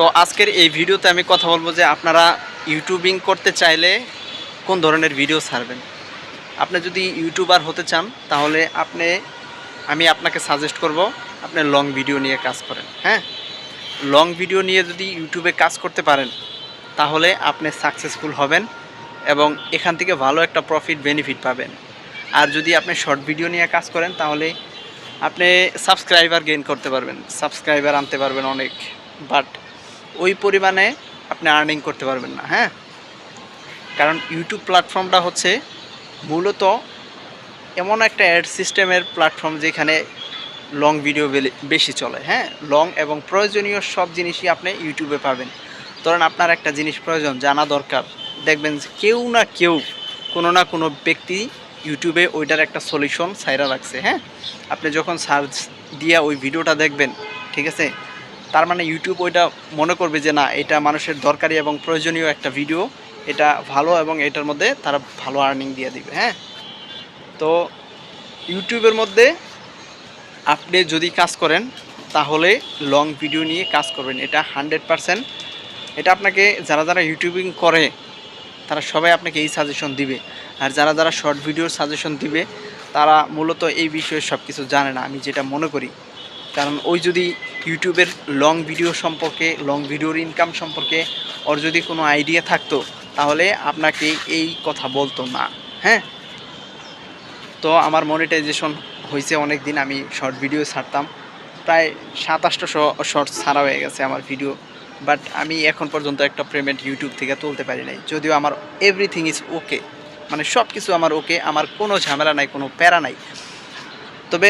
তো আজকের এই ভিডিওতে আমি কথা বলব যে আপনারা ইউটিউবিং করতে চাইলে কোন ধরনের ভিডিও ছাড়বেন? আপনি যদি ইউটিউবার হতে চান, তাহলে আপনি, আমি আপনাকে সাজেস্ট করব, আপনি লং ভিডিও নিয়ে কাজ করেন হ্যাঁ? লং ভিডিও নিয়ে যদি ইউটিউবে কাজ করতে পারেন, তাহলে আপনি সাকসেসফুল হবেন এবং এখান থেকে ভালো একটা প্রফিট বেনিফিট পাবেন। আর যদি আপনি শর্ট ভিডিও নিয়ে কাজ করেন, তাহলে আপনি সাবস্ক্রাইবার গেইন করতে পারবেন। সাবস্ক্রাইবার আনতে পারবেন অনেক বাট ওই পরিমাণে আপনি আর্নিং করতে পারবেন না হ্যাঁ? কারণ ইউটিউব প্ল্যাটফর্মটা হচ্ছে মূলত এমন একটা অ্যাড সিস্টেমের প্ল্যাটফর্ম যেখানে লং ভিডিও বেশি চলে হ্যাঁ? লং এবং প্রয়োজনীয় সব জিনিসই আপনি ইউটিউবে পাবেন। ধরেন আপনার একটা জিনিস প্রয়োজন, জানা দরকার। দেখবেন কেউ না কেউ, কোনো না কোনো ব্যক্তি ইউটিউবে ওইটার একটা সলিউশন সাইরা রাখছে হ্যাঁ? আপনি যখন সার্চ দিয়ে ওই ভিডিওটা দেখবেন, ঠিক আছে? তার মানে ইউটিউব ওইটা মনে করবে যে না, এটা মানুষের দরকারি এবং প্রয়োজনীয় একটা ভিডিও এটা ভালো এবং এটার মধ্যে তারা ভালো আর্নিং দিয়ে দিবে হ্যাঁ? তো ইউটিউবের মধ্যে আপনি যদি কাজ করেন, তাহলে লং ভিডিও নিয়ে কাজ করবেন, এটা হান্ড্রেড পারসেন্ট এটা আপনাকে যারা যারা ইউটিউবিং করে, তারা সবাই আপনাকে এই সাজেশন দিবে। আর যারা যারা শর্ট ভিডিওর সাজেশন দিবে, তারা মূলত এই বিষয়ে সব কিছু জানে না, আমি যেটা মনে করি। কারণ ওই যদি ইউটিউবের লং ভিডিও সম্পর্কে লং ভিডিওর ইনকাম সম্পর্কে, ওর যদি কোনো আইডিয়া থাকতো, তাহলে আপনাকে এই কথা বলতো না হ্যাঁ? তো আমার মনিটাইজেশন হয়েছে অনেক দিন আমি শর্ট ভিডিও ছাড়তাম। প্রায় সাতাশটা শর্টস ছাড়া হয়ে গেছে আমার ভিডিও বাট আমি এখন পর্যন্ত একটা পেমেন্ট ইউটিউব থেকে তুলতে পারি নাই। যদিও আমার এভরিথিং ইজ ওকে মানে সব কিছু আমার ওকে আমার কোনো ঝামেলা নাই, কোনো প্যারা নাই। তবে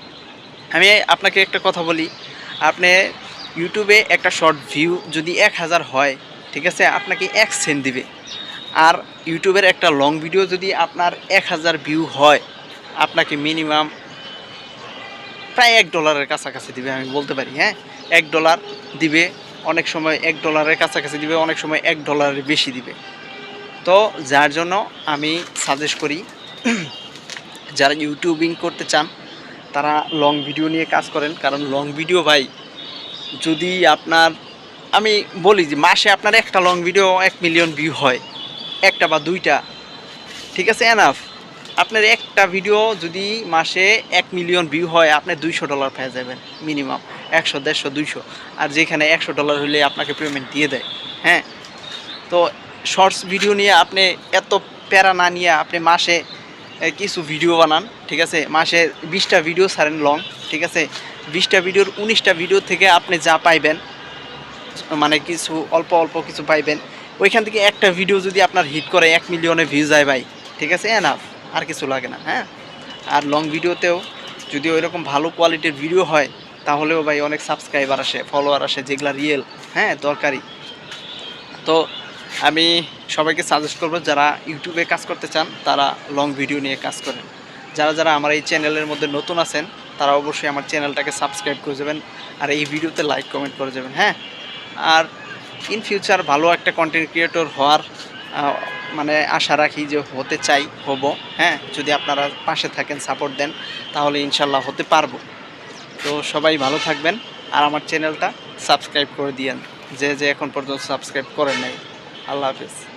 আমি আপনাকে একটা কথা বলি। আপনি ইউটিউবে একটা শর্ট ভিউ যদি এক হাজার হয়, ঠিক আছে, আপনাকে এক সেন্ট দিবে। আর ইউটিউবের একটা লং ভিডিও যদি আপনার এক হাজার ভিউ হয়, আপনাকে মিনিমাম প্রায় এক ডলারের কাছাকাছি দিবে, আমি বলতে পারি হ্যাঁ? এক ডলার দিবে, অনেক সময় এক ডলারের কাছাকাছি দিবে, অনেক সময় এক ডলারের বেশি দিবে। তো যার জন্য আমি সাজেস্ট করি, যারা ইউটিউবিং করতে চান তারা লং ভিডিও নিয়ে কাজ করেন, কারণ লং ভিডিও ভাই, যদি আপনার, আমি বলি যে মাসে আপনার একটা লং ভিডিও এক মিলিয়ন ভিউ হয়, একটা বা দুইটা, ঠিক আছে এনাফ আপনার একটা ভিডিও যদি মাসে এক মিলিয়ন ভিউ হয়, আপনি দুইশো ডলার পেয়ে যাবেন মিনিমাম একশো, দেড়শো, দুইশো। আর যেখানে একশো ডলার হলে আপনাকে পেমেন্ট দিয়ে দেয় হ্যাঁ? তো শর্টস ভিডিও নিয়ে আপনি এত প্যারা না নিয়ে আপনি মাসে কিছু ভিডিও বানান, ঠিক আছে? মাসে বিশটা ভিডিও ছাড়েন লং ঠিক আছে? বিশটা ভিডিওর উনিশটা ভিডিও থেকে আপনি যা পাইবেন মানে কিছু অল্প অল্প কিছু পাইবেন, ওইখান থেকে একটা ভিডিও যদি আপনার হিট করে এক মিলিয়নে ভিউ যায় ভাই, ঠিক আছে? এনাফ আর কিছু লাগে না হ্যাঁ? আর লং ভিডিওতেও যদি ওইরকম ভালো কোয়ালিটির ভিডিও হয়, তাহলেও ভাই অনেক সাবস্ক্রাইবার আসে ফলোয়ার আসে, যেগুলো রিয়েল হ্যাঁ? দরকারি। তো আমি সবাইকে সাজেস্ট করব, যারা ইউটিউবে কাজ করতে চান, তারা লং ভিডিও নিয়ে কাজ করেন। যারা যারা আমার এই চ্যানেলের মধ্যে নতুন আছেন, তারা অবশ্যই আমার চ্যানেলটাকে সাবস্ক্রাইব করে যাবেন আর এই ভিডিওতে লাইক কমেন্ট করে যাবেন হ্যাঁ? আর ইন ফিউচার ভালো একটা কন্টেন্ট ক্রিয়েটর হওয়ার মানে আশা রাখি যে হতে চাই, হব হ্যাঁ? যদি আপনারা পাশে থাকেন সাপোর্ট দেন, তাহলে ইনশাল্লাহ হতে পারব। তো সবাই ভালো থাকবেন, আর আমার চ্যানেলটা সাবস্ক্রাইব করে দিয়েন, যে যে এখন পর্যন্ত সাবস্ক্রাইব করেন নাই। আল্লাহ হাফিজ